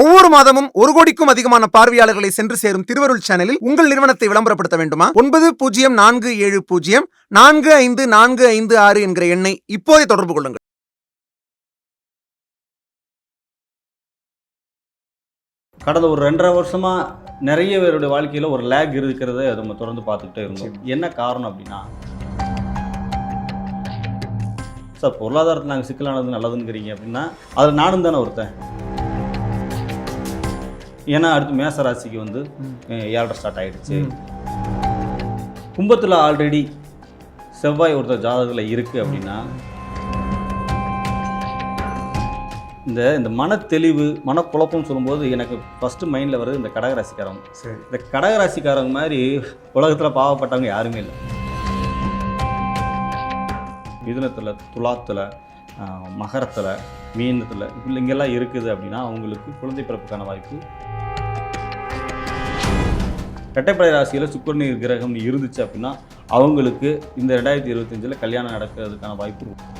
ஒவ்வொரு மாதமும் ஒரு கோடிக்கும் அதிகமான பார்வையாளர்களை சென்று சேரும் திருவருள் சேனலில் உங்கள் நிறுவனத்தை விளம்பரப்படுத்த வேண்டுமா? ஒன்பது பூஜ்ஜியம் நான்கு ஏழு பூஜ்ஜியம் நான்கு ஐந்து நான்கு ஐந்து ஆறு என்கிற எண்ணை இப்போதே தொடர்பு கொள்ளுங்கள். கடந்த ஒரு ரெண்டரை வருஷமா நிறைய பேருடைய வாழ்க்கையில ஒரு லேக் இருக்கிறத நம்ம தொடர்ந்து பார்த்துக்கிட்டே இருந்தோம். என்ன காரணம் அப்படின்னா சார் பொருளாதாரத்தில் நாங்கள் சிக்கலானது நல்லதுங்கிறீங்க அப்படின்னா அதில் நானும் தானே ஒருத்தன். ஏன்னா அடுத்து மேச ராசிக்கு வந்து ஏழரை ஸ்டார்ட் ஆயிடுச்சு. கும்பத்தில் ஆல்ரெடி செவ்வாய் ஒருத்தர் ஜாதகத்தில் இருக்கு அப்படின்னா இந்த இந்த மனத்தெளிவு மனக்குழப்பம் சொல்லும்போது எனக்கு ஃபஸ்ட்டு மைண்டில் வருது இந்த கடகராசிக்காரங்க சரி. இந்த கடகராசிக்காரங்க மாதிரி உலகத்தில் பாவப்பட்டவங்க யாருமே இல்லை. மிதுனத்தில் துலாத்தில் மகரத்தில் மீனத்தில் இப்படி இங்கெல்லாம் இருக்குது அப்படின்னா அவங்களுக்கு குழந்தை பிறப்புக்கான வாய்ப்பு. இரட்டைப்படை ராசியில் சுக்கரநீர் கிரகம் இருந்துச்சு அப்படின்னா அவங்களுக்கு இந்த ரெண்டாயிரத்தி இருபத்தஞ்சில் கல்யாணம் நடக்கிறதுக்கான வாய்ப்பு இருக்கும்.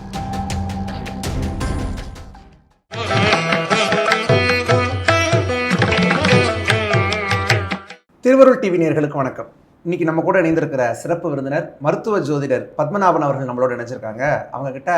திருவருள் டிவி நேர்களுக்கு வணக்கம். இன்னைக்கு நம்ம கூட இணைந்திருக்கிற சிறப்பு விருந்தினர் மருத்துவ ஜோதிடர் பத்மநாபன் அவர்கள் நம்மளோட இணைஞ்சிருக்காங்க. அவங்க கிட்ட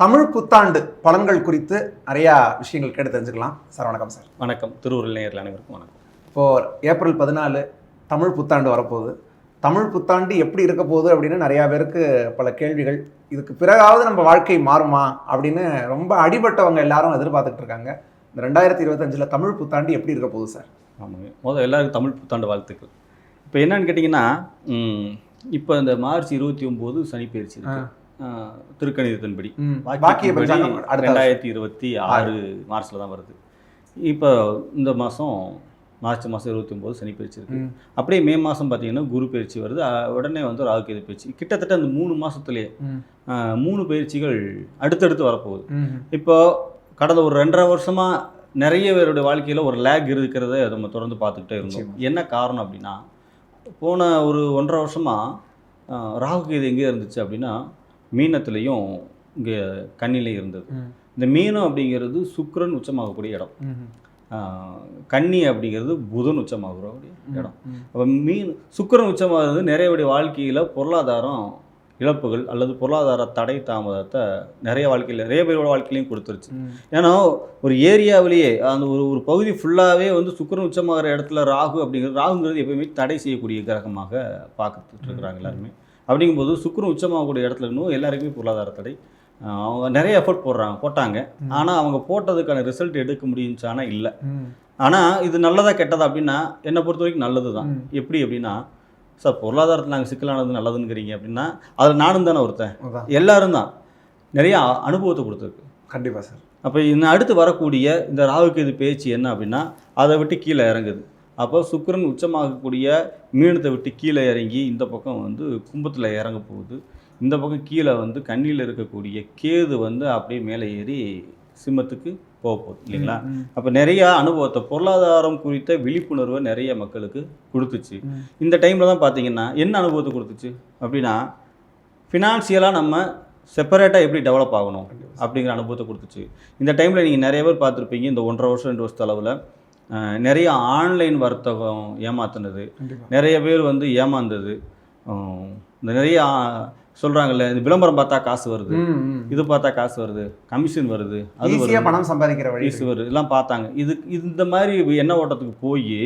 தமிழ் புத்தாண்டு பலன்கள் குறித்து நிறையா விஷயங்கள் கேட்டு தெரிஞ்சுக்கலாம். சார் வணக்கம் சார். வணக்கம். திருவுருள் நேயர்கள் அனைவருக்கும் வணக்கம். இப்போ ஏப்ரல் பதினாலு தமிழ் புத்தாண்டு வரப்போகுது. தமிழ் புத்தாண்டு எப்படி இருக்க போகுது அப்படின்னு நிறையா பேருக்கு பல கேள்விகள். இதுக்கு பிறகாவது நம்ம வாழ்க்கை மாறுமா அப்படின்னு ரொம்ப அடிபட்டவங்க எல்லாரும் எதிர்பார்த்துட்டு இருக்காங்க. இந்த ரெண்டாயிரத்தி இருபத்தஞ்சில் தமிழ் புத்தாண்டு எப்படி இருக்க போகுது சார்? ஆமாங்க. முதல்ல எல்லாருக்கும் தமிழ் புத்தாண்டு வாழ்த்துக்கள். இப்போ என்னன்னு கேட்டிங்கன்னா இப்போ இந்த மார்ச் இருபத்தி ஒம்பது சனி பயிற்சி இருக்கு. ஆ, திருக்கணிதத்தின்படி. அடுத்த ரெண்டாயிரத்தி இருபத்தி ஆறு மார்ச்சில் தான் வருது. இப்போ இந்த மாதம் மார்ச் மாதம் இருபத்தி ஒம்பது சனி பயிற்சி இருக்கு. அப்படியே மே மாதம் பார்த்தீங்கன்னா குரு பயிற்சி வருது. உடனே வந்து ராகுகேது பயிற்சி. கிட்டத்தட்ட அந்த மூணு மாதத்துலேயே மூணு பயிற்சிகள் அடுத்தடுத்து வரப்போகுது. இப்போ கடந்த ஒரு ரெண்டரை வருஷமா நிறைய பேருடைய வாழ்க்கையில் ஒரு லேக் இருக்கிறத நம்ம தொடர்ந்து பார்த்துக்கிட்டே இருந்தோம். என்ன காரணம் அப்படின்னா போன ஒரு ஒன்றரை வருஷமா ஆஹ், ராகு கேது எங்கே இருந்துச்சு அப்படின்னா மீனத்துலேயும் இங்கே கன்னிலையும் இருந்தது. இந்த மீனம் அப்படிங்கிறது சுக்கிரன் உச்சமாகக்கூடிய இடம். கன்னி அப்படிங்கிறது புதன் உச்சமாகக்கூடிய இடம். அப்போ மீன் சுக்கிரன் உச்சமாகிறது நிறையவுடைய வாழ்க்கையில் பொருளாதாரம் இழப்புகள் அல்லது பொருளாதார தடை தாமதத்தை நிறைய வாழ்க்கையில் நிறைய பேரோட வாழ்க்கையிலையும் கொடுத்துருச்சு. ஏன்னா ஒரு ஏரியாவிலேயே அந்த ஒரு ஒரு பகுதி ஃபுல்லாகவே வந்து சுக்கிரன் உச்சமாகிற இடத்துல ராகு அப்படிங்கிறது ராகுங்கிறது எப்பயுமே தடை செய்யக்கூடிய கிரகமாக பார்த்துட்டு இருக்கிறாங்க எல்லாருமே. அப்படிங்கும்போது சுக்கிரன் உச்சமாகக்கூடிய இடத்துல இன்னும் எல்லாருக்குமே பொருளாதார தடை. அவங்க நிறைய எஃபர்ட் போடுறாங்க போட்டாங்க. ஆனால் அவங்க போட்டதுக்கான ரிசல்ட் எடுக்க முடிஞ்சானா இல்லை. ஆனால் இது நல்லதா கெட்டதா அப்படின்னா என்னை பொறுத்த வரைக்கும் நல்லது தான். எப்படி அப்படின்னா சார் பொருளாதாரத்தில் நாங்கள் சிக்கலானது நல்லதுங்கிறீங்க அப்படின்னா அதில் நானும் தானே ஒருத்தன். எல்லாரும் தான். நிறைய அனுபவத்தை கொடுத்துருக்கு. கண்டிப்பா சார். அப்போ இன்னும் அடுத்து வரக்கூடிய இந்த ராகுகேது பேச்சு என்ன அப்படின்னா அதை விட்டு கீழே இறங்குது. அப்போ சுக்கிரன் உச்சமாகக்கூடிய மீனத்தை விட்டு கீழே இறங்கி இந்த பக்கம் வந்து கும்பத்தில் இறங்க போகுது. இந்த பக்கம் கீழே வந்து கண்ணியில் இருக்கக்கூடிய கேது வந்து அப்படியே மேலே ஏறி சிம்மத்துக்கு போக போகுது இல்லைங்களா? அப்போ நிறைய அனுபவத்தை பொருளாதாரம் குறித்த விழிப்புணர்வை நிறைய மக்களுக்கு கொடுத்துச்சு. இந்த டைமில் தான் பார்த்தீங்கன்னா என்ன அனுபவத்தை கொடுத்துச்சு? அப்படின்னா ஃபினான்சியலாக நம்ம செப்பரேட்டாக எப்படி டெவலப் ஆகணும். அப்படிங்கிற அனுபவத்தை கொடுத்துச்சு. இந்த டைமில் நீங்கள் நிறைய பேர் பார்த்துருப்பீங்க இந்த ஒன்றரை வருஷம் ரெண்டு வருஷத்து அளவில். நிறைய ஆன்லைன் வர்த்தகம் ஏமாத்துனது. நிறைய பேர் வந்து ஏமாந்தது. இந்த நிறைய சொல்கிறாங்கல்ல இந்த விளம்பரம் பார்த்தா காசு வருது. இது பார்த்தா காசு வருது. கமிஷன் வருது. அது பணம் சம்பாதிக்கிற வழி வருது. எல்லாம் பார்த்தாங்க. இது இந்த மாதிரி எண்ணெய் ஓட்டத்துக்கு போய்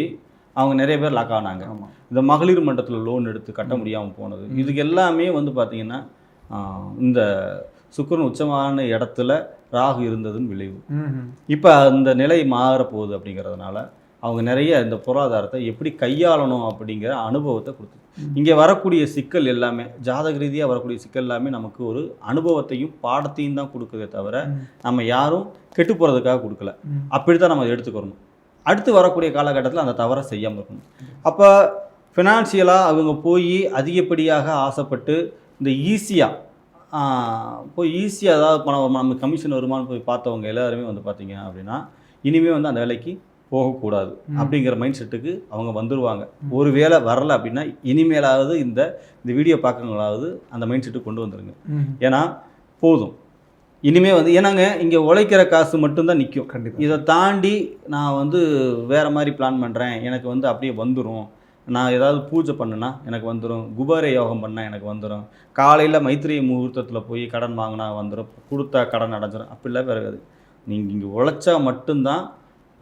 அவங்க நிறைய பேர் லாக் ஆனாங்க. இந்த மகளிர் மன்றத்தில் லோன் எடுத்து கட்ட முடியாமல் போனது. இதுக்கு எல்லாமே வந்து பார்த்தீங்கன்னா இந்த சுக்கிரன் உச்சமான இடத்துல ராகு இருந்ததுன்னு விளைவு. இப்போ அந்த நிலை மாறப்போகுது அப்படிங்கிறதுனால அவங்க நிறைய இந்த பொருளாதாரத்தை எப்படி கையாளணும் அப்படிங்கிற அனுபவத்தை கொடுத்து இங்கே வரக்கூடிய சிக்கல் எல்லாமே ஜாதக ரீதியாக வரக்கூடிய சிக்கல் எல்லாமே நமக்கு ஒரு அனுபவத்தையும் பாடத்தையும் தான் கொடுக்குதே தவிர. நம்ம யாரும் கெட்டு போகிறதுக்காக கொடுக்கல. அப்படி தான் நம்ம எடுத்துக்கிறணும் அடுத்து வரக்கூடிய காலகட்டத்தில் அந்த தவறை செய்யாமல் இருக்கணும் அப்போ ஃபினான்ஷியலாக அவங்க போய் அதிகப்படியாக ஆசைப்பட்டு இந்த ஈஸியாக போய் ஈஸியாக ஏதாவது பணம் நம்ம கமிஷன் வருமானு போய் பார்த்தவங்க எல்லாருமே வந்து பார்த்தீங்க அப்படின்னா இனிமே வந்து அந்த வேலைக்கு போகக்கூடாது. அப்படிங்கிற மைண்ட் செட்டுக்கு அவங்க வந்துருவாங்க. ஒரு வேளை வரல அப்படின்னா இனிமேலாவது இந்த இந்த வீடியோ பார்க்கறவங்களாவது அந்த மைண்ட் செட்டுக்கு கொண்டு வந்துருங்க. ம். ஏன்னா போதும். இனிமே வந்து ஏன்னாங்க இங்கே உழைக்கிற காசு மட்டும்தான் நிற்கும் கண்டிப்பா. இதை தாண்டி நான் வந்து வேறு மாதிரி பிளான் பண்ணுறேன் எனக்கு வந்து அப்படியே வந்துடும் நான் ஏதாவது பூஜை பண்ணுனா எனக்கு வந்துடும் குபார யோகம் பண்ணால் எனக்கு வந்துடும் காலையில் மைத்திரி முகூர்த்தத்தில் போய் கடன் வாங்கினா வந்துடும் கொடுத்தா கடன் அடைஞ்சிடும் அப்படிலாம் பிறகு நீங்கள் இங்கே உழைச்சா மட்டும்தான்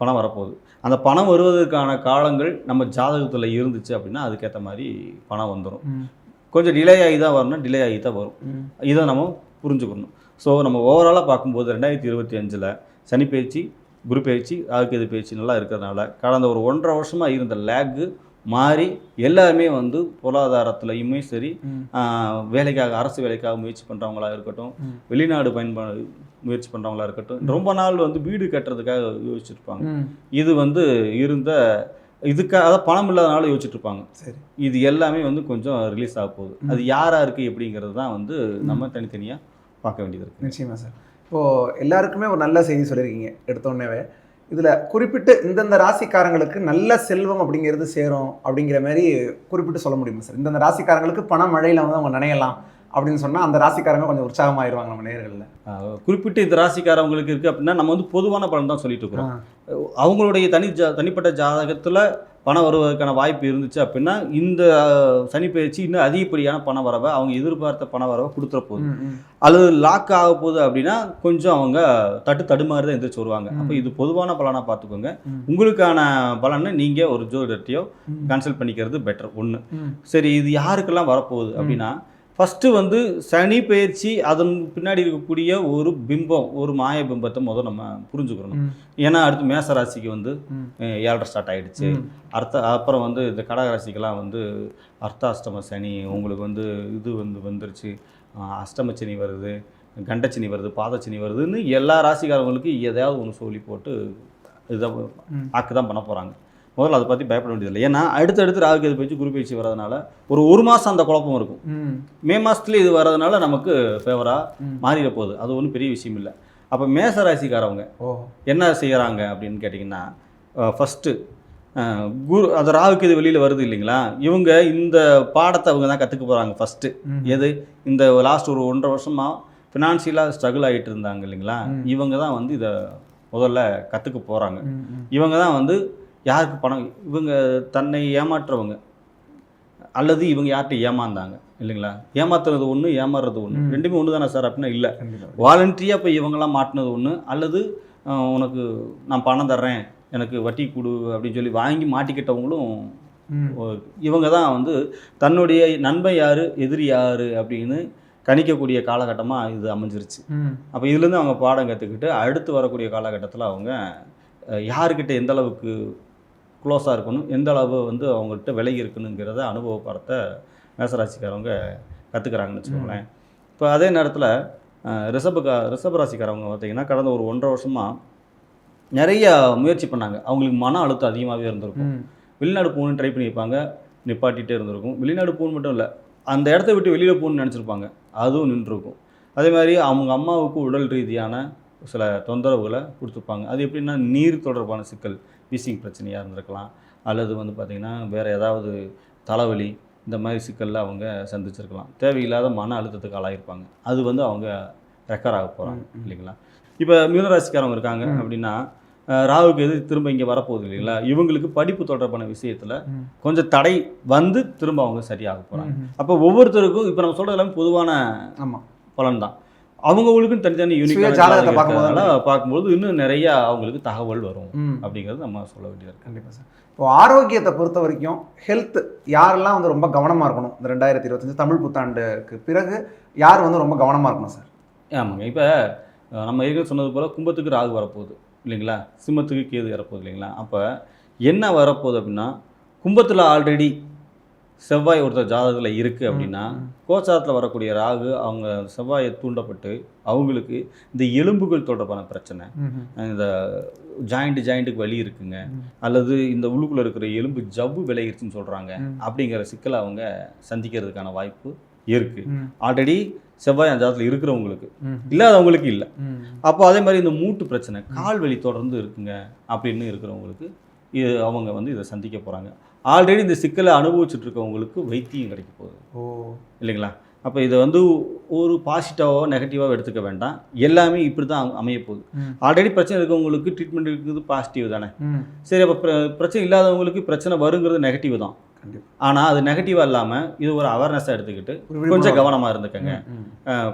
பணம் வரப்போகுது. அந்த பணம் வருவதற்கான காலங்கள் நம்ம ஜாதகத்தில் இருந்துச்சு அப்படின்னா அதுக்கேற்ற மாதிரி பணம் வந்துடும் கொஞ்சம் டிலே ஆகி தான் வரணும் டிலே ஆகி தான் வரும் இதை நம்ம புரிஞ்சுக்கணும். ஸோ நம்ம ஓவராலாக பார்க்கும்போது ரெண்டாயிரத்தி இருபத்தி அஞ்சில் சனி பயிற்சி குரு பயிற்சி ஆழ்கது பயிற்சி நல்லா இருக்கிறதுனால கடந்த ஒரு ஒன்றரை வருஷமாக இருந்த லேக்கு மாறி எல்லாருமே வந்து பொருளாதாரத்துலையுமே சரி வேலைக்காக அரசு வேலைக்காக முயற்சி பண்ணுறவங்களா இருக்கட்டும். வெளிநாடு பயன்பா முயற்சி பண்ணுறவங்களா இருக்கட்டும் ரொம்ப நாள் வந்து வீடு கட்டுறதுக்காக யோசிச்சிருப்பாங்க. இது வந்து இருந்த இதுக்காக அதாவது பணம் இல்லாதனால யோசிச்சுட்டு இருப்பாங்க சரி. இது எல்லாமே வந்து கொஞ்சம் ரிலீஸ் ஆக போகுது. அது யாரா இருக்கு எப்படிங்கிறது தான் வந்து நம்ம தனித்தனியாக பார்க்க வேண்டியது இருக்கு. நிச்சயமா சார். இப்போ எல்லாருக்குமே ஒரு நல்ல செய்தி சொல்லியிருக்கீங்க எடுத்தோடனே இதில் குறிப்பிட்டு இந்தந்த ராசிக்காரங்களுக்கு நல்ல செல்வம் அப்படிங்கிறது சேரும் அப்படிங்கிற மாதிரி குறிப்பிட்டு சொல்ல முடியுமா சார்? இந்தந்த ராசிக்காரங்களுக்கு பண மழையில வந்து அவங்க நினையலாம். அப்படின்னு சொன்னா அந்த ராசிக்காரங்க கொஞ்சம் உற்சாகமாயிருவாங்க நம்ம நேர்களில். குறிப்பிட்ட இந்த ராசிக்காரவங்களுக்கு இருக்குது அப்படின்னா நம்ம வந்து பொதுவான பலன் தான் சொல்லிட்டு இருக்கிறோம். அவங்களுடைய தனி ஜா தனிப்பட்ட ஜாதகத்தில் பணம் வருவதற்கான வாய்ப்பு இருந்துச்சு அப்படின்னா இந்த ஆஹ், சனி பயிற்சி இன்னும் அதிகப்படியான பண வரவை அவங்க எதிர்பார்த்த பண வரவை கொடுத்துற போகுது அல்லது லாக் ஆக போகுது அப்படின்னா கொஞ்சம் அவங்க தட்டு தடுமாறி தான் எந்திரிச்சு வருவாங்க. அப்போ இது பொதுவான பலனாக பார்த்துக்கோங்க. உங்களுக்கான பலனை நீங்கள் ஒரு ஜோதிடத்தையோ கன்சல்ட் பண்ணிக்கிறது பெட்டர் ஒன்று சரி இது யாருக்கெல்லாம் வரப்போகுது அப்படின்னா ஃபஸ்ட்டு வந்து சனி பயிற்சி அதன் பின்னாடி இருக்கக்கூடிய ஒரு பிம்பம் ஒரு மாய பிம்பத்தை முதல் நம்ம புரிஞ்சுக்கிறணும் ஏன்னா அடுத்து மேச ராசிக்கு வந்து ஏழரை ஸ்டார்ட் ஆயிடுச்சு. அர்த்த அப்புறம் வந்து இந்த கடக ராசிக்கெல்லாம் வந்து அர்த்தாஷ்டம சனி உங்களுக்கு வந்து இது வந்து வந்துருச்சு. அஷ்டம சனி வருது கண்டச்சனி வருது பாதச்சனி வருதுன்னு எல்லா ராசிக்காரங்களுக்கு எதையாவது ஒன்று சொல்லி போட்டு இதை. ஆக்கு தான் பண்ண போகிறாங்க முதல்ல அதை பற்றி பயப்பட வேண்டியதில்லை. ஏன்னா அடுத்தடுத்து ராகு எது பயிற்சி குரு பயிற்சி வரதுனால ஒரு ஒரு மாதம் அந்த குழப்பம் இருக்கும். மே. மாதத்துல இது வர்றதுனால நமக்கு ஃபேவராக மாறிட போகுது. அது ஒன்றும் பெரிய விஷயம் இல்லை. அப்போ மேச ராசிக்காரவங்க என்ன செய்கிறாங்க அப்படின்னு கேட்டிங்கன்னா ஃபஸ்ட்டு குரு அது ராகுக்கு இது வெளியில் வருது இல்லைங்களா? இவங்க இந்த பாடத்தை அவங்க தான் கற்றுக்க போகிறாங்க ஃபஸ்ட்டு. எது? இந்த லாஸ்ட் ஒரு ஒன்றரை வருஷமாக ஃபினான்ஷியலாக ஸ்ட்ரகிள் ஆகிட்டு இருந்தாங்க இல்லைங்களா. இவங்க தான் வந்து இதை முதல்ல கற்றுக்க போகிறாங்க. இவங்க தான் வந்து யாருக்கு பணம்? இவங்க தன்னை ஏமாற்றுறவங்க. அல்லது இவங்க யார்கிட்ட ஏமாந்தாங்க? இல்லைங்களா? ஏமாத்துறது ஒன்று ஏமாறுறது ஒன்று. ரெண்டுமே ஒன்று தானே சார் அப்படின்னா இல்லை. வாலண்டரியாக இப்போ இவங்கெல்லாம் மாட்டினது ஒன்று அல்லது உனக்கு நான் பணம் தர்றேன் எனக்கு வட்டி கொடு அப்படின்னு சொல்லி வாங்கி மாட்டிக்கிட்டவங்களும் இவங்க தான் வந்து தன்னுடைய நண்பன் யார் எதிரி யார் அப்படின்னு கணிக்கக்கூடிய காலகட்டமாக இது அமைஞ்சிருச்சு. அப்போ இதுலேருந்து அவங்க பாடம் கற்றுக்கிட்டு அடுத்து வரக்கூடிய காலகட்டத்தில் அவங்க யாருக்கிட்ட எந்த அளவுக்கு க்ளோஸாக இருக்கணும். எந்த அளவு வந்து அவங்கள்ட்ட விலகி இருக்கணுங்கிறத அனுபவ பாடத்தை மேசராசிக்காரவங்க கற்றுக்குறாங்கன்னு வச்சுக்கோங்களேன். இப்போ அதே நேரத்தில் ரிஷப ரிஷப ராசிக்காரவங்க பார்த்தீங்கன்னா கடந்த ஒரு ஒன்றரை வருஷமாக நிறைய முயற்சி பண்ணாங்க. அவங்களுக்கு மன அழுத்தம் அதிகமாகவே இருந்திருக்கும். வெளிநாடு போகணுன்னு ட்ரை பண்ணியிருப்பாங்க நிப்பாட்டிகிட்டே இருந்திருக்கும். வெளிநாடு போகணும் மட்டும் இல்லை அந்த இடத்த விட்டு வெளியில் போகணும்னு நினச்சிருப்பாங்க. அதுவும் நின்றுருக்கும். அதே மாதிரி அவங்க அம்மாவுக்கு உடல் ரீதியான சில தொந்தரவுகளை கொடுத்துருப்பாங்க அது எப்படின்னா நீர் தொடர்பான சிக்கல். வீசிங் பிரச்சனையாக இருந்திருக்கலாம். அல்லது வந்து பார்த்திங்கன்னா வேறு ஏதாவது தலைவலி இந்த மாதிரி சிக்கலில் அவங்க சந்திச்சிருக்கலாம். தேவையில்லாத மன அழுத்தத்துக்கு ஆளாயிருப்பாங்க. அது வந்து அவங்க ரெக்கர் ஆக போகிறாங்க. இல்லைங்களா? இப்போ மீனராசிக்காரவங்க இருக்காங்க. அப்படின்னா ராகுக்கு எது திரும்ப இங்கே வரப்போகுது இல்லைங்களா? இவங்களுக்கு படிப்பு தொடர்பான விஷயத்தில். கொஞ்சம் தடை வந்து திரும்ப அவங்க சரியாக போகிறாங்க. அப்போ ஒவ்வொருத்தருக்கும் இப்போ நம்ம சொல்கிறது எல்லாமே பொதுவான ஆமா. பலன் தான் அவங்களுக்கும் தனித்தனி யூனிக் ஜாதகத்தை பார்க்கும்போது இன்னும் நிறைய அவங்களுக்கு தகவல் வரும். அப்படிங்கிறது நம்ம சொல்ல வேண்டியது இருக்கு. கண்டிப்பா சார். இப்போ ஆரோக்கியத்தை பொறுத்த வரைக்கும் ஹெல்த் யாரெல்லாம் வந்து ரொம்ப கவனமா இருக்கணும்? இந்த ரெண்டாயிரத்தி இருபத்தஞ்சு தமிழ் புத்தாண்டுக்கு பிறகு யார் வந்து ரொம்ப கவனமா இருக்கணும் சார்? ஆமாங்க. இப்போ நம்ம ஏற்கனவே சொன்னது போல் கும்பத்துக்கு ராகு வரப்போகுது இல்லைங்களா? சிம்மத்துக்கு கேது வரப்போகுது இல்லைங்களா? அப்போ என்ன வரப்போகுது அப்படின்னா கும்பத்தில் ஆல்ரெடி செவ்வாய் ஒருத்தர் ஜாதகத்தில் இருக்குது அப்படின்னா. கோச்சாரத்தில் வரக்கூடிய ராகு அவங்க செவ்வாயை தூண்டப்பட்டு அவங்களுக்கு இந்த எலும்புகள் தொடர்பான பிரச்சனை இந்த ஜாயிண்ட் ஜாயிண்ட்டுக்கு வலி இருக்குங்க. அல்லது இந்த உள்ளுக்குள்ளே இருக்கிற எலும்பு ஜவ்வு விளையிருச்சுன்னு சொல்கிறாங்க. அப்படிங்கிற சிக்கலை அவங்க சந்திக்கிறதுக்கான வாய்ப்பு இருக்குது. ஆல்ரெடி செவ்வாய் அந்த ஜாதகத்தில் இருக்கிறவங்களுக்கு. இல்லாதவங்களுக்கு இல்லை. அப்போ அதே மாதிரி இந்த மூட்டு பிரச்சனை கால் வலி தொடர்ந்து இருக்குங்க அப்படின்னு இருக்கிறவங்களுக்கு இது அவங்க வந்து இதை சந்திக்க போகிறாங்க ஆல்ரெடி இந்த சிக்கலை அனுபவிச்சுட்டு இருக்கவங்களுக்கு வைத்தியம் கிடைக்க போகுது. ஓ. இல்லைங்களா? அப்போ இதை வந்து ஒரு பாசிட்டிவாவோ நெகட்டிவாவோ எடுத்துக்க வேண்டாம். எல்லாமே இப்படி தான் அமைய போகுது. ஆல்ரெடி பிரச்சனை இருக்கவங்களுக்கு ட்ரீட்மெண்ட் இருக்குது பாசிட்டிவ் தானே. சரி அப்போ பிர- பிரச்சனை இல்லாதவங்களுக்கு பிரச்சனை வருங்கிறது நெகட்டிவ் தான். ஆனால் அது நெகட்டிவாக இல்லாமல் இது ஒரு அவேர்னஸாக எடுத்துக்கிட்டு கொஞ்சம். கவனமாக இருந்துக்கங்க.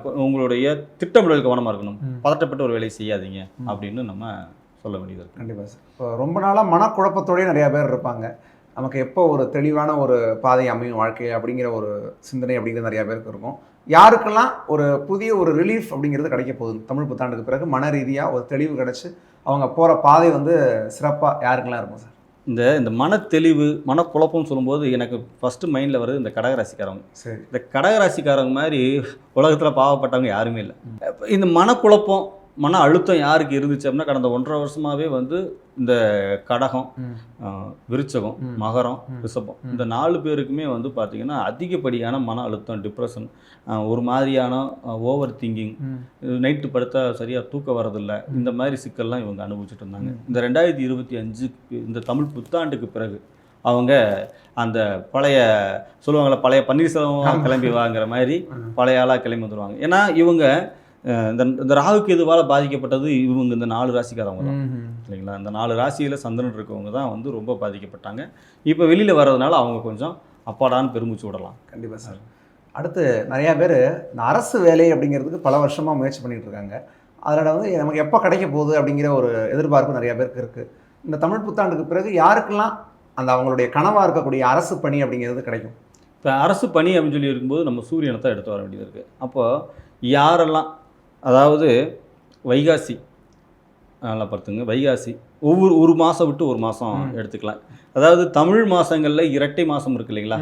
உங்களுடைய திட்டமிடல் கவனமாக இருக்கணும். பதட்டப்பட்ட ஒரு வேலையை செய்யாதீங்க. அப்படின்னு நம்ம சொல்ல வேண்டியது கண்டிப்பாக சார். ரொம்ப நாளாக மனக்குழப்பத்தோடயே நிறையா பேர் இருப்பாங்க. நமக்கு எப்போ ஒரு தெளிவான ஒரு பாதை அமையும் வாழ்க்கை அப்படிங்கிற ஒரு சிந்தனை அப்படிங்கிறது நிறையா பேருக்கு இருக்கும். யாருக்கெல்லாம் ஒரு புதிய ஒரு ரிலீஃப் அப்படிங்கிறது கிடைக்க போகுது? தமிழ் புத்தாண்டுக்கு பிறகு மன ரீதியாக ஒரு தெளிவு கிடைச்சு அவங்க போகிற பாதை வந்து சிறப்பாக யாருக்கெல்லாம் இருக்கும் சார்? இந்த இந்த மனத்தெளிவு மனக்குழப்பம் சொல்லும்போது எனக்கு ஃபஸ்ட்டு மைண்டில் வருது இந்த கடகராசிக்காரங்க சரி. இந்த கடகராசிக்காரங்க மாதிரி உலகத்தில் பாவப்பட்டவங்க யாருமே இல்லை. இந்த மனக்குழப்பம் மன அழுத்தம் யாருக்கு இருந்துச்சு அப்படின்னா கடந்த ஒன்றரை வருஷமாகவே வந்து இந்த கடகம் விருச்சகம். மகரம். ரிஷபம். இந்த நாலு பேருக்குமே வந்து பார்த்திங்கன்னா அதிகப்படியான மன அழுத்தம் டிப்ரெஷன் ஒரு மாதிரியான ஓவர் திங்கிங். நைட்டு படுத்தா சரியாக தூக்கம் வரதில்லை இந்த மாதிரி சிக்கல்லாம் இவங்க அனுபவிச்சுட்டு இருந்தாங்க இந்த ரெண்டாயிரத்தி இருபத்தி அஞ்சுக்கு இந்த தமிழ் புத்தாண்டுக்கு பிறகு அவங்க அந்த பழைய சொல்லுவாங்கள்ல பழைய பன்னீர்செல்வம் கிளம்பி வாங்குற மாதிரி. பழைய ஆளாக கிளம்பி வந்துடுவாங்க ஏன்னா இவங்க இந்த இந்த ராகுக்கு எதுவால் பாதிக்கப்பட்டது இவங்க இந்த நாலு ராசிக்காரவங்க தான். இல்லைங்களா? இந்த நாலு ராசியில் சந்திரன் இருக்கவங்க தான் வந்து ரொம்ப பாதிக்கப்பட்டாங்க. இப்போ வெளியில் வர்றதுனால அவங்க கொஞ்சம் அப்பாடான்னு பெருமூச்சு விடலாம். கண்டிப்பாக சார். அடுத்து நிறையா பேர் இந்த அரசு வேலை அப்படிங்கிறதுக்கு பல வருஷமாக முயற்சி பண்ணிட்டு இருக்காங்க. அதில் வந்து நமக்கு எப்போ கிடைக்க போகுது அப்படிங்கிற ஒரு எதிர்பார்ப்பு நிறைய பேருக்கு இருக்குது இந்த தமிழ் புத்தாண்டுக்கு பிறகு யாருக்கெல்லாம் அந்த அவங்களுடைய கனவாக இருக்கக்கூடிய அரசு பணி அப்படிங்கிறது கிடைக்கும்? இப்போ அரசு பணி அப்படின்னு சொல்லி இருக்கும்போது நம்ம சூரியனை தான் எடுத்து வர வேண்டியது இருக்குது அப்போ யாரெல்லாம் அதாவது வைகாசி நல்லா பார்த்துங்க. வைகாசி ஒவ்வொரு ஒரு மாதம் விட்டு ஒரு மாதம். எடுத்துக்கலாம். அதாவது தமிழ் மாதங்களில் இரட்டை மாதம் இருக்கு இல்லைங்களா?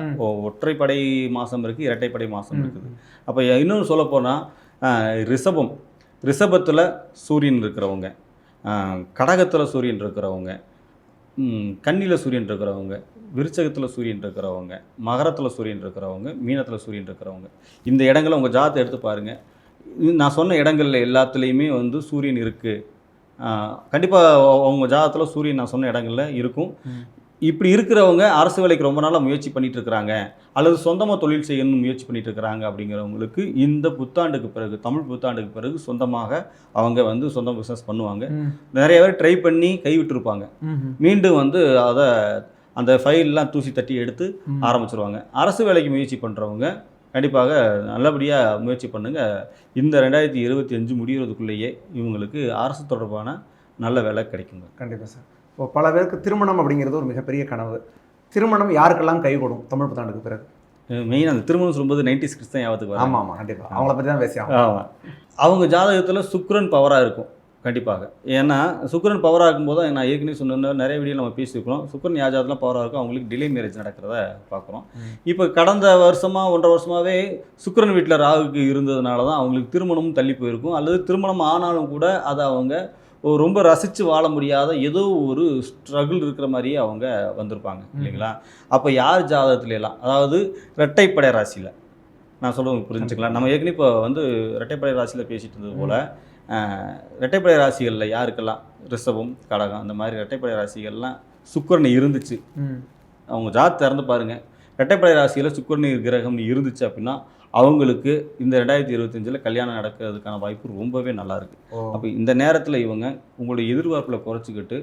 ஒற்றைப்படை மாதம் இருக்குது இரட்டைப்படை மாதம். இருக்குது. அப்போ இன்னொன்று சொல்ல போனால் ரிஷபம். ரிஷபத்தில் சூரியன் இருக்கிறவங்க கடகத்தில் சூரியன் இருக்கிறவங்க கன்னியில் சூரியன் இருக்கிறவங்க விருச்சகத்தில் சூரியன் இருக்கிறவங்க மகரத்தில் சூரியன் இருக்கிறவங்க மீனத்தில் சூரியன் இருக்கிறவங்க. இந்த இடங்களை உங்கள் ஜாதத்தை எடுத்து பாருங்கள் நான் சொன்ன இடங்கள்ல எல்லாத்துலேயுமே வந்து சூரியன் இருக்குது கண்டிப்பாக அவங்க ஜாதகத்தில் சூரியன் நான் சொன்ன இடங்கள்ல இருக்கும். இப்படி இருக்கிறவங்க அரசு வேலைக்கு ரொம்ப நாளாக முயற்சி பண்ணிட்டு இருக்கிறாங்க அல்லது சொந்தமாக தொழில் செய்யணும்னு முயற்சி பண்ணிட்டு இருக்கிறாங்க அப்படிங்கிறவங்களுக்கு இந்த புத்தாண்டுக்கு பிறகு தமிழ் புத்தாண்டுக்கு பிறகு சொந்தமாக அவங்க வந்து சொந்த பிஸ்னஸ் பண்ணுவாங்க. நிறைய பேர் ட்ரை பண்ணி கைவிட்டிருப்பாங்க. மீண்டும் வந்து அதை அந்த ஃபைல்லாம் தூசி தட்டி எடுத்து ஆரம்பிச்சிருவாங்க. அரசு வேலைக்கு முயற்சி பண்ணுறவங்க கண்டிப்பாக நல்லபடியாக முயற்சி பண்ணுங்க. இந்த ரெண்டாயிரத்தி இருபத்தி அஞ்சு முடிகிறதுக்குள்ளேயே இவங்களுக்கு அரசு தொடர்பான நல்ல வேலை கிடைக்குங்க. கண்டிப்பாக சார். இப்போ பல பேருக்கு திருமணம் அப்படிங்கிறது ஒரு மிகப்பெரிய கனவு. திருமணம் யாருக்கெல்லாம் கைகூடும் தமிழ் புத்தாண்டுக்கு பிறகு? மெயின் அந்த திருமணம் சொல்லும்போது நைன்டி சிக்ஸ் தான் ஞாபகத்துக்கு ஆமாம் ஆமாம் கண்டிப்பாக அவங்கள பற்றி தான் பேசி ஆமாம் அவங்க ஜாதகத்தில் சுக்கிரன் பவராக இருக்கும். கண்டிப்பாக. ஏன்னா சுக்கிரன் பவராக இருக்கும்போது நான் ஏற்கனவே சொன்ன நிறைய வீடியோ நம்ம பேசியிருக்கிறோம். சுக்கிரன் ஜாதகத்தில் பவராக இருக்கும் அவங்களுக்கு டிலே மேரேஜ் நடக்கிறத பார்க்குறோம். இப்போ கடந்த வருஷமாக ஒன்றரை வருஷமாகவே சுக்கிரன் வீட்டில் ராகுக்கு இருந்ததுனால தான் அவங்களுக்கு திருமணமும் தள்ளி போயிருக்கும். அல்லது திருமணம் ஆனாலும் கூட அதை அவங்க ரொம்ப ரசித்து வாழ முடியாத ஏதோ ஒரு ஸ்ட்ரகிள் இருக்கிற மாதிரியே அவங்க வந்திருப்பாங்க. இல்லைங்களா? அப்போ யார் ஜாதகத்துல எல்லாம் அதாவது இரட்டைப்படை ராசியில் நான் சொல்லுவது புரிஞ்சுக்கலாம் நம்ம ஏற்கனவே இப்போ வந்து இரட்டைப்படை ராசியில் பேசிட்டு இருந்தது போல் இரட்டைப்படை ராசிகளில் யாருக்கெல்லாம் ரிஷபம் கடகம் அந்த மாதிரி இரட்டைப்படை ராசிகள்லாம் சுக்கிரன் இருந்துச்சு. அவங்க ஜாத் திறந்து பாருங்கள் இரட்டைப்படை ராசியில் சுக்கிரன் கிரகம் இருந்துச்சு அப்படின்னா அவங்களுக்கு இந்த ரெண்டாயிரத்தி இருபத்தஞ்சில் கல்யாணம் நடக்கிறதுக்கான வாய்ப்பு ரொம்பவே நல்லா இருக்கு. ஓ. அப்போ இந்த நேரத்தில் இவங்க உங்களுடைய எதிர்பார்ப்பில் குறைச்சிக்கிட்டு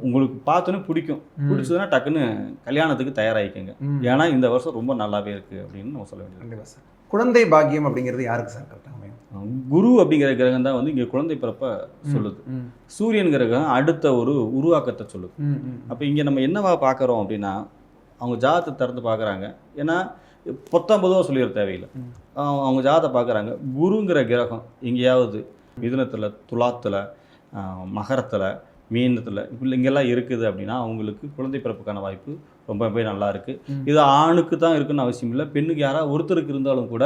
உங்களுக்கு பார்த்தோன்னே பிடிக்கும். பிடிச்சதுன்னா டக்குன்னு கல்யாணத்துக்கு தயாராகிக்கங்க. ஏன்னா இந்த வருஷம் ரொம்ப நல்லாவே இருக்கு அப்படின்னு நம்ம சொல்ல வேண்டியது. குழந்தை பாக்கியம் அப்படிங்கிறது யாருக்கு சார் குரு அப்படிங்கிற கிரகம் தான் வந்து இங்கே குழந்தை பிறப்ப சொல்லுது. சூரியன் கிரகம் அடுத்த ஒரு உருவாக்கத்தை சொல்லுது. அப்போ இங்கே நம்ம என்னவா பார்க்குறோம் அப்படின்னா அவங்க ஜாதத்தை திறந்து பார்க்குறாங்க. ஏன்னா பொத்தாம் பொதுவாக சொல்லிட தேவையில்லை. அவங்க ஜாதத்தை பார்க்குறாங்க. குருங்கிற கிரகம் எங்கேயாவது மிதுனத்தில் துலாத்தில் மகரத்தில் மீனத்தில் இப்படி இங்கெல்லாம் இருக்குது அப்படின்னா அவங்களுக்கு குழந்தை பிறப்புக்கான வாய்ப்பு ரொம்பவே நல்லா இருக்குது ம். இது ஆணுக்கு தான் இருக்குன்னு அவசியம் இல்லை. பெண்ணுக்கு யாராவது ஒருத்தருக்கு இருந்தாலும் கூட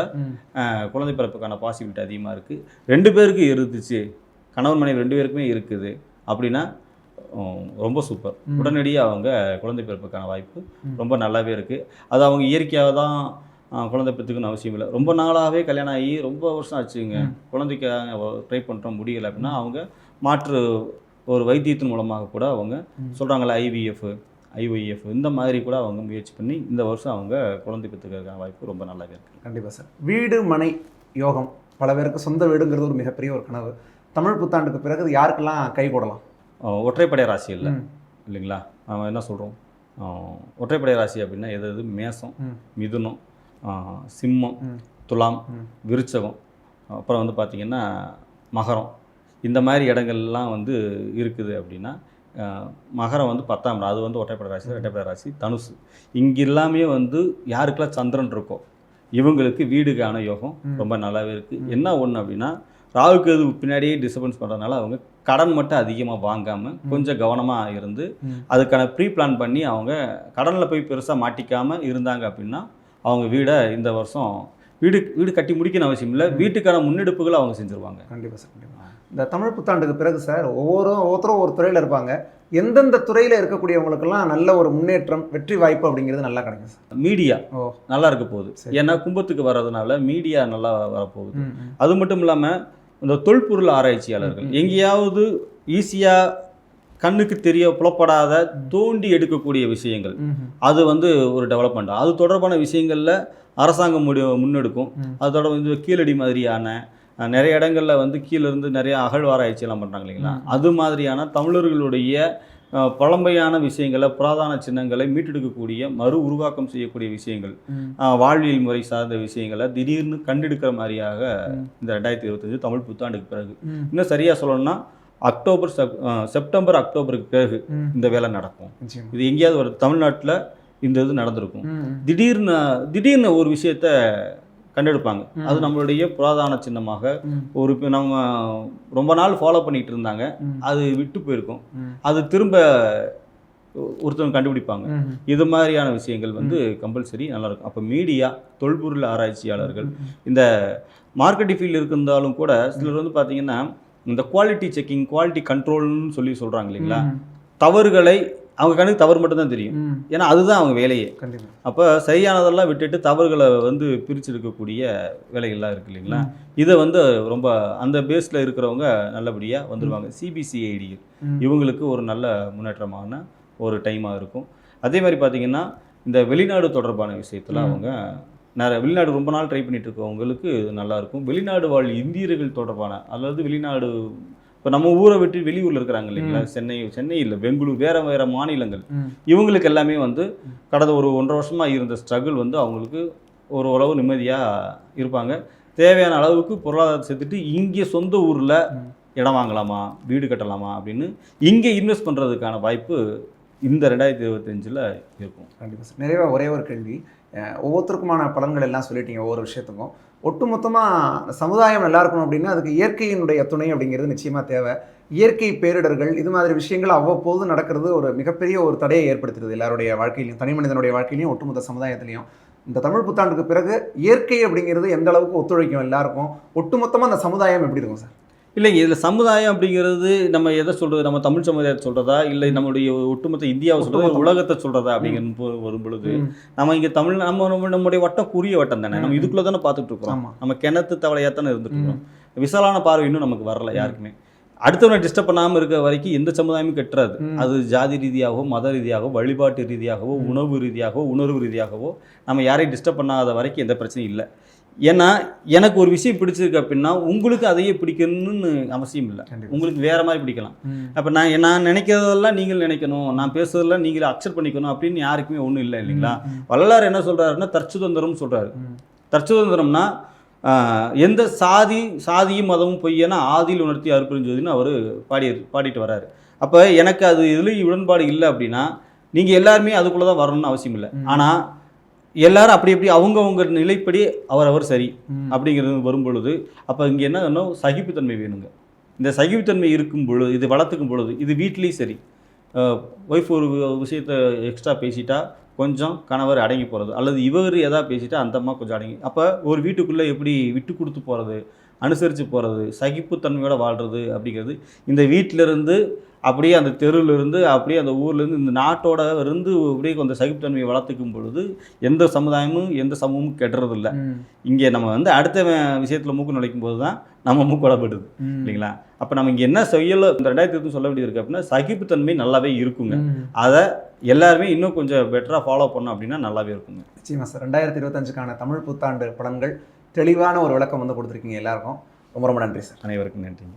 குழந்தை பிறப்புக்கான பாசிபிலிட்டி அதிகமாக இருக்குது ரெண்டு பேருக்கு இருந்துச்சு. கணவன் மனைவி ரெண்டு பேருக்குமே இருக்குது. அப்படின்னா ரொம்ப சூப்பர். உடனடியாக அவங்க குழந்தை பிறப்புக்கான வாய்ப்பு. ரொம்ப நல்லாவே இருக்குது அது அவங்க இயற்கையாக தான் குழந்தை பெற்றுக்கணும்னு அவசியம் இல்லை. ரொம்ப நாளாகவே கல்யாணம் ஆகி ரொம்ப வருஷம் ஆச்சுங்க. குழந்தைக்காக ட்ரை பண்ணுறோம் முடியலை அப்படின்னா அவங்க மாற்று ஒரு வைத்தியத்தின் மூலமாக கூட அவங்க. சொல்கிறாங்களே ஐவிஎஃப் ஐஒய்எஃப் இந்த மாதிரி கூட அவங்க முயற்சி பண்ணி இந்த வருஷம் அவங்க குழந்தை பெற்றுக்கிறதுக்கான வாய்ப்பு ரொம்ப நல்லாவே இருக்குது கண்டிப்பாக சார். வீடு மனை யோகம் பல பேருக்கு சொந்த வீடுங்கிறது ஒரு மிகப்பெரிய ஒரு கனவு. தமிழ் புத்தாண்டுக்கு பிறகு யாருக்கெல்லாம் கை போடலாம்? ஒற்றைப்படை ராசி இல்லை. இல்லைங்களா? நம்ம என்ன சொல்கிறோம் ஒற்றைப்படை ராசி அப்படின்னா எது எது? மேசம். மிதுனம் சிம்மம். துலாம். விருச்சகம் அப்புறம் வந்து பார்த்திங்கன்னா மகரம். இந்த மாதிரி இடங்கள்லாம் வந்து இருக்குது அப்படின்னா மகரம் வந்து பத்தாம் அது வந்து ஒற்றைப்படை ராசி இரட்டைப்படை ராசி தனுசு. இங்கே எல்லாமே வந்து யாருக்கெல்லாம் சந்திரன் இருக்கோ இவங்களுக்கு வீடுக்கான யோகம். ரொம்ப நல்லாவே இருக்குது என்ன ஒன்று அப்படின்னா ராகுக்கு அது பின்னாடியே டிஸ்டர்பன்ஸ் பண்ணுறதுனால அவங்க கடன் மட்டும் அதிகமாக வாங்காமல் கொஞ்சம் கவனமாக இருந்து. அதுக்கான ப்ரீ பிளான் பண்ணி அவங்க கடனில் போய் பெருசாக மாட்டிக்காமல் இருந்தாங்க அப்படின்னா அவங்க வீடை இந்த வருஷம் வீடு வீடு கட்டி முடிக்கணும் அவசியம் இல்லை. வீட்டுக்கான முன்னெடுப்புகளை அவங்க செஞ்சுருவாங்க. கண்டிப்பாக சார் கண்டிப்பாக இந்த தமிழ் புத்தாண்டுக்கு பிறகு சார் ஒவ்வொரு ஒவ்வொருத்தரும் ஒரு துறையில் இருப்பாங்க. எந்தெந்த துறையில் இருக்கக்கூடியவங்களுக்கெல்லாம் நல்ல ஒரு முன்னேற்றம் வெற்றி வாய்ப்பு அப்படிங்கிறது நல்லா கிடைக்கும் சார். மீடியா நல்லா இருக்க போகுது. ஏன்னா கும்பத்துக்கு வர்றதுனால மீடியா நல்லா வரப்போகுது. அது மட்டும் இல்லாமல் இந்த தொல்பொருள் ஆராய்ச்சியாளர்கள் எங்கேயாவது ஈஸியாக கண்ணுக்கு தெரிய புலப்படாத தோண்டி எடுக்கக்கூடிய விஷயங்கள். அது வந்து ஒரு டெவலப்மெண்ட் அது தொடர்பான விஷயங்களில் அரசாங்கம் முன்னெடுக்கும். ம். அது தொடர்பு இந்த கீழடி மாதிரியான நிறைய இடங்களில் வந்து கீழ இருந்து நிறைய அகழ்வாராய்ச்சி எல்லாம் பண்ணுறாங்க இல்லைங்களா. அது மாதிரியான தமிழர்களுடைய பழமையான விஷயங்களை புராதன சின்னங்களை மீட்டெடுக்கக்கூடிய மறு உருவாக்கம் செய்யக்கூடிய விஷயங்கள் வாழ்வியல் முறை சார்ந்த விஷயங்களை திடீர்னு கண்டெடுக்கிற மாதிரியாக. இந்த ரெண்டாயிரத்தி இருபத்தஞ்சு தமிழ் புத்தாண்டுக்கு பிறகு. இன்னும் சரியாக சொல்லணும்னா அக்டோபர் செப்டம்பர் அக்டோபருக்கு பிறகு. இந்த வேலை நடக்கும். இது எங்கேயாவது ஒரு தமிழ்நாட்டில் இந்த இது நடந்திருக்கும். திடீர்னு திடீர்னு ஒரு விஷயத்த கண்டெடுப்பாங்க. அது நம்மளுடைய புராதான சின்னமாக. ஒரு நம்ம ரொம்ப நாள் ஃபாலோ பண்ணிட்டு இருந்தாங்க. அது விட்டு போயிருக்கும். அது திரும்ப ஒருத்தவங்க கண்டுபிடிப்பாங்க. இது மாதிரியான விஷயங்கள் வந்து கம்பல்சரி நல்லா இருக்கும் அப்போ மீடியா தொல்பொருள் ஆராய்ச்சியாளர்கள். இந்த மார்க்கெட்டிங் ஃபீல்டு இருந்தாலும் கூட சிலர் வந்து பார்த்தீங்கன்னா இந்த குவாலிட்டி செக்கிங் குவாலிட்டி கண்ட்ரோல்னு சொல்லி சொல்கிறாங்க இல்லைங்களா. தவறுகளை அவங்க கணக்கு தவறு மட்டும் தான் தெரியும். ஏன்னா அதுதான் அவங்க வேலையே. கண்டிப்பா. அப்போ சரியானதெல்லாம் விட்டுட்டு தவறுகளை வந்து பிரிச்செடுக்கக்கூடிய வேலைகள்லாம் இருக்கு இல்லைங்களா? இதை வந்து ரொம்ப அந்த பேஸில் இருக்கிறவங்க நல்லபடியாக வந்துடுவாங்க சிபிசிஐடி. இவங்களுக்கு ஒரு நல்ல முன்னேற்றமான ஒரு டைமாக இருக்கும். அதே மாதிரி பார்த்தீங்கன்னா இந்த வெளிநாடு தொடர்பான விஷயத்தில். அவங்க நிறைய வெளிநாடு ரொம்ப நாள் ட்ரை பண்ணிட்டு இருக்கவங்களுக்கு இது நல்லா இருக்கும். வெளிநாடு வாழ் இந்தியர்கள் தொடர்பான அதாவது வெளிநாடு இப்போ நம்ம ஊரை விட்டு வெளியூரில் இருக்கிறாங்க இல்லைங்களா? சென்னை சென்னை இல்லை பெங்களூர் வேற வேற மாநிலங்கள். இவங்களுக்கு எல்லாமே வந்து கடந்த ஒரு ஒன்றரை வருஷமாக இருந்த ஸ்ட்ரகிள் வந்து அவங்களுக்கு ஒரு உறவு நிம்மதியாக இருப்பாங்க. தேவையான அளவுக்கு பொருளாதாரத்தை சேர்த்துட்டு இங்கே சொந்த ஊரில். இடம் வாங்கலாமா வீடு கட்டலாமா அப்படின்னு இங்கே இன்வெஸ்ட் பண்ணுறதுக்கான வாய்ப்பு இந்த ரெண்டாயிரத்தி இருபத்தஞ்சில் இருக்கும். கண்டிப்பா சார். நிறைவாக ஒரே ஒரு கேள்வி. ஒவ்வொருத்தருக்குமான பலன்கள் எல்லாம் சொல்லிட்டீங்க ஒவ்வொரு விஷயத்துக்கும். ஒட்டுமொத்தமாக சமுதாயம் நல்லா இருக்கணும் அப்படின்னா அதுக்கு இயற்கையினுடைய துணை அப்படிங்கிறது நிச்சயமாக தேவை. இயற்கை பேரிடர்கள் இது மாதிரி விஷயங்கள் அவ்வப்போது நடக்கிறது ஒரு மிகப்பெரிய ஒரு தடையை ஏற்படுத்துறது எல்லாருடைய வாழ்க்கையிலையும் தனி மனிதனுடைய வாழ்க்கையிலையும் ஒட்டுமொத்த சமுதாயத்திலையும். இந்த தமிழ் புத்தாண்டுக்கு பிறகு இயற்கை அப்படிங்கிறது எந்த அளவுக்கு ஒத்துழைக்கும் எல்லாருக்கும்? ஒட்டுமொத்தமாக அந்த சமுதாயம் எப்படி இருக்கும் சார்? இல்லைங்க இதில் சமுதாயம் அப்படிங்கிறது நம்ம எதை சொல்கிறது நம்ம தமிழ் சமுதாயத்தை சொல்கிறதா இல்லை நம்மளுடைய ஒட்டுமொத்த இந்தியாவை சொல்கிறதா. உலகத்தை சொல்கிறதா அப்படிங்கிற வரும் பொழுது. நம்ம இங்கே தமிழ் நம்ம நம்ம- நம்முடைய வட்டம் குறுகிய வட்டம் தானே? நம்ம. இதுக்குள்ளே தானே பார்த்துட்டு இருக்கிறோம். நம்ம கிணத்து தவளையாக தானே இருந்துட்டு இருக்கோம் விசாலான பார்வை இன்னும் நமக்கு வரல யாருக்குமே. அடுத்தவனை டிஸ்டர்ப் பண்ணாமல் இருக்க வரைக்கும் எந்த சமுதாயமும் கெட்டுறாது. அது ஜாதி ரீதியாகவோ மத ரீதியாகவோ வழிபாட்டு ரீதியாகவோ உணவு ரீதியாகவோ உணர்வு ரீதியாகவோ நம்ம யாரையும் டிஸ்டர்ப் பண்ணாத வரைக்கும் எந்த பிரச்சனையும் இல்லை. ஏன்னா எனக்கு ஒரு விஷயம் பிடிச்சிருக்கு அப்படின்னா உங்களுக்கு அதையே பிடிக்கணும்னு அவசியம் இல்லை. உங்களுக்கு வேற மாதிரி பிடிக்கலாம். அப்போ நான் நான் நினைக்கிறதெல்லாம் நீங்கள் நினைக்கணும் நான் பேசுறதெல்லாம் நீங்கள் அக்செப்ட் பண்ணிக்கணும் அப்படின்னு யாருக்குமே ஒன்றும் இல்லை இல்லைங்களா. வள்ளலார் என்ன சொல்றாருன்னா தற்சுதந்திரம் சொல்றாரு ம். தற்சுதந்திரம்னா எந்த சாதி சாதியும் மதமும் பொய்யனா ஆதியில் உணர்த்தி அருப்பெருஞ்சோதின்னு அவர் பாடி பாடிட்டு வர்றாரு அப்போ எனக்கு அது இதுலேயும் உடன்பாடு இல்லை அப்படின்னா நீங்கள் எல்லாருமே அதுக்குள்ளே தான் வரணும்னு அவசியம் இல்லை. ஆனால் எல்லாரும் அப்படி அப்படி அவங்கவங்க நிலைப்படி அவர் அவர் சரி. அப்படிங்கிறது வரும் பொழுது அப்போ இங்கே என்ன வேணும் சகிப்புத்தன்மை வேணுங்க. இந்த சகிப்புத்தன்மை இருக்கும் பொழுது இது வளர்த்துக்கும் பொழுது இது வீட்லேயும் சரி. ஒய்ஃப் ஒரு விஷயத்தை எக்ஸ்ட்ரா பேசிட்டா கொஞ்சம் கணவர் அடங்கி போகிறது அல்லது இவர் எதா பேசிட்டா அந்த அம்மா கொஞ்சம் அடங்கி அப்போ ஒரு வீட்டுக்குள்ளே எப்படி விட்டு கொடுத்து போகிறது அனுசரித்து போகிறது சகிப்புத்தன்மையோட வாழ்கிறது அப்படிங்கிறது இந்த வீட்டிலிருந்து அப்படியே அந்த தெருவில் இருந்து அப்படியே அந்த ஊர்ல இருந்து இந்த நாட்டோட இருந்து அப்படியே கொஞ்சம் சகிப்புத்தன்மையை வளர்த்துக்கும் பொழுது எந்த சமுதாயமும் எந்த சமூகமும் கெட்டுறதில்ல இங்கே நம்ம வந்து அடுத்த விஷயத்துல மூக்கு நுழைக்கும் போது தான் நம்ம மூக்கு வளப்படுது. ம், இல்லைங்களா? அப்போ நம்ம இங்கே என்ன செய்யல இந்த ரெண்டாயிரத்தி இருபத்தி சொல்ல வேண்டியது இருக்கு அப்படின்னா சகிப்புத்தன்மை நல்லாவே இருக்குங்க. அதை எல்லாருமே இன்னும் கொஞ்சம் பெட்டராக ஃபாலோ பண்ணோம் அப்படின்னா நல்லாவே இருக்குங்க. நிச்சயமா சார். ரெண்டாயிரத்தி இருபத்தஞ்சுக்கான தமிழ் புத்தாண்டு பலன்கள் தெளிவான ஒரு விளக்கம் வந்து கொடுத்துருக்கீங்க எல்லாருக்கும். ரொம்ப ரொம்ப நன்றி சார். அனைவருக்கும் நன்றிங்க.